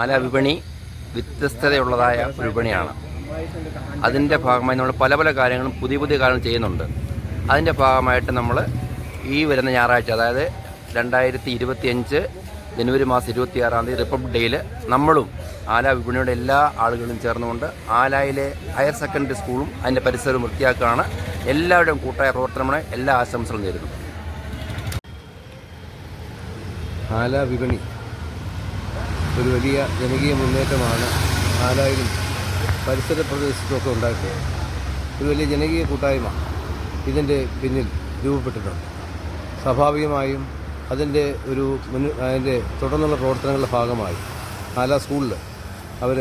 ആല വിപണി വ്യത്യസ്തതയുള്ളതായ ഒരു വിപണിയാണ് അതിന്റെ ഭാഗമായി നമ്മൾ പല പല കാര്യങ്ങളും പുതിയ പുതിയ കാര്യങ്ങൾ ചെയ്യുന്നുണ്ട്. അതിന്റെ ഭാഗമായിട്ട് നമ്മൾ ഈ വരുന്ന ഞായറാഴ്ച അതായത് രണ്ടായിരത്തി ഇരുപത്തിയഞ്ച് ജനുവരി മാസം ഇരുപത്തിയാറാം തീയതി റിപ്പബ്ലിക് ഡേയിൽ നമ്മളും ആല വിപണിയുടെ എല്ലാ ആളുകളും ചേർന്നുകൊണ്ട് ആലായിലെ ഹയർ സെക്കൻഡറി സ്കൂളും അതിന്റെ പരിസരവും വൃത്തിയാക്കുകയാണ് എല്ലാവരുടെയും കൂട്ടായ പ്രവർത്തനമാണ് എല്ലാ ആശംസകളും നേരുന്നു. ആല വിപണി ഒരു വലിയ ജനകീയ മുന്നേറ്റമാണ് ആലായിലും പരിസര പ്രദേശത്തുമൊക്കെ ഉണ്ടായിട്ടുള്ളത് ഒരു വലിയ ജനകീയ കൂട്ടായ്മ ഇതിന്റെ പിന്നിൽ രൂപപ്പെട്ടിട്ടുണ്ട്. സ്വാഭാവികമായും അതിന്റെ ഒരു മുൻ അതിന്റെ തുടർന്നുള്ള പ്രവർത്തനങ്ങളുടെ ഭാഗമായി ആല സ്കൂളിൽ അവർ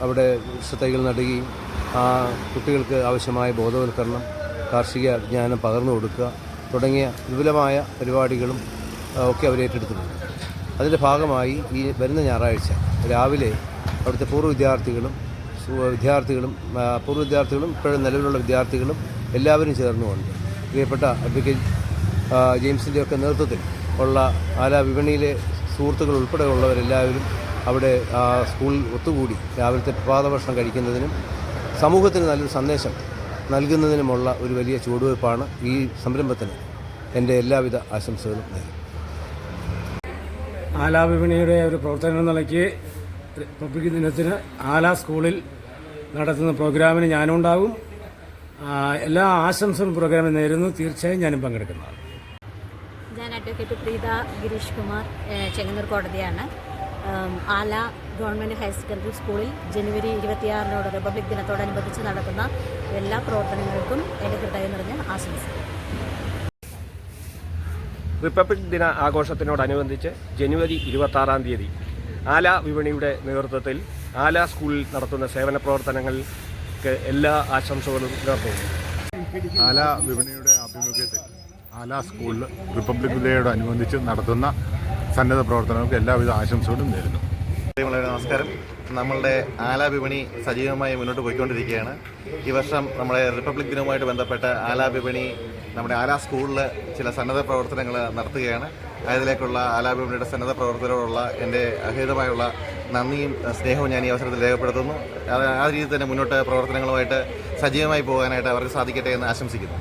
അവിടെ ശ്രദ്ധകൾ നടുകയും ആ കുട്ടികൾക്ക് ആവശ്യമായ ബോധവൽക്കരണം കാർഷിക ജ്ഞാനം പകർന്നു കൊടുക്കുക തുടങ്ങിയ വിപുലമായ പരിപാടികളും ഒക്കെ അവർ ഏറ്റെടുത്തിട്ടുണ്ട് അതിന്റെ ഭാഗമായി ഈ വരുന്ന ഞായറാഴ്ച രാവിലെ അവിടുത്തെ പൂർവ വിദ്യാർത്ഥികളും വിദ്യാർത്ഥികളും പൂർവ വിദ്യാർത്ഥികളും ഇപ്പോഴും നിലവിലുള്ള വിദ്യാർത്ഥികളും എല്ലാവരും ചേർന്നുകൊണ്ട് പ്രിയപ്പെട്ട അഡ്വക്കേറ്റ് ജെയിംസിന്റെയൊക്കെ നേതൃത്വത്തിൽ ഉള്ള ആല വിപണിയിലെ സുഹൃത്തുക്കൾ ഉൾപ്പെടെയുള്ളവരെല്ലാവരും അവിടെ സ്കൂളിൽ ഒത്തുകൂടി രാവിലത്തെ പ്രഭാത ഭക്ഷണം കഴിക്കുന്നതിനും സമൂഹത്തിന് നല്ലൊരു സന്ദേശം നൽകുന്നതിനുമുള്ള ഒരു വലിയ ചുവടുവയ്പ്പാണ് ഈ സംരംഭത്തിന് എന്റെ എല്ലാവിധ ആശംസകളും നേരുന്നു. ആലാ വിപണിയുടെ ഒരു പ്രവർത്തനം നിലയ്ക്ക് റിപ്പബ്ലിക് ദിനത്തിന് ആലാ സ്കൂളിൽ നടത്തുന്ന പ്രോഗ്രാമിന് ഞാനും ഉണ്ടാകും എല്ലാ ആശംസകളും പ്രോഗ്രാമിൽ നേരുന്നു. തീർച്ചയായും ഞാനും പങ്കെടുക്കുന്നതാണ്. ഞാൻ അഡ്വക്കേറ്റ് പ്രീത ഗിരീഷ് കുമാർ ചെങ്ങന്നൂർ കോടതിയാണ്. ആല ഗവൺമെന്റ് ഹയർ സെക്കൻഡറി സ്കൂളിൽ ജനുവരി ഇരുപത്തിയാറിനോട് റിപ്പബ്ലിക് ദിനത്തോടനുബന്ധിച്ച് നടക്കുന്ന എല്ലാ പ്രവർത്തനങ്ങൾക്കും എന്റെ ഹൃദയം നിറഞ്ഞ ആശംസകൾ. റിപ്പബ്ലിക് ദിന ആഘോഷത്തിനോടനുബന്ധിച്ച് ജനുവരി ഇരുപത്തി ആറാം തീയതി ആല വിപണിയുടെ നേതൃത്വത്തിൽ ആല സ്കൂളിൽ നടത്തുന്ന സേവന പ്രവർത്തനങ്ങൾക്ക് എല്ലാ ആശംസകളും നേർന്നു ആല വിപണിയുടെ ആഭിമുഖ്യത്തിൽ ആല സ്കൂളിൽ റിപ്പബ്ലിക് ദിനയോടനുബന്ധിച്ച് നടത്തുന്ന സന്നദ്ധ പ്രവർത്തനങ്ങൾക്ക് എല്ലാവിധ ആശംസകളും നേരുന്നു. നമസ്കാരം. നമ്മളുടെ ആലാപിപണി സജീവമായി മുന്നോട്ട് പോയിക്കൊണ്ടിരിക്കുകയാണ്. ഈ വർഷം നമ്മുടെ റിപ്പബ്ലിക് ദിനവുമായിട്ട് ബന്ധപ്പെട്ട് ആലാപിപണി നമ്മുടെ ആലാ സ്കൂളിൽ ചില സന്നദ്ധ പ്രവർത്തനങ്ങൾ നടത്തുകയാണ്. അതിലേക്കുള്ള ആലാപിപണിയുടെ സന്നദ്ധ പ്രവർത്തനങ്ങളുള്ള എന്റെ അഹിതമായുള്ള നന്ദിയും സ്നേഹവും ഞാൻ ഈ അവസരത്തിൽ രേഖപ്പെടുത്തുന്നു. ആ രീതിയിൽ തന്നെ മുന്നോട്ട് പ്രവർത്തനങ്ങളുമായിട്ട് സജീവമായി പോകാനായിട്ട് അവർക്ക് സാധിക്കട്ടെ എന്ന് ആശംസിക്കുന്നു.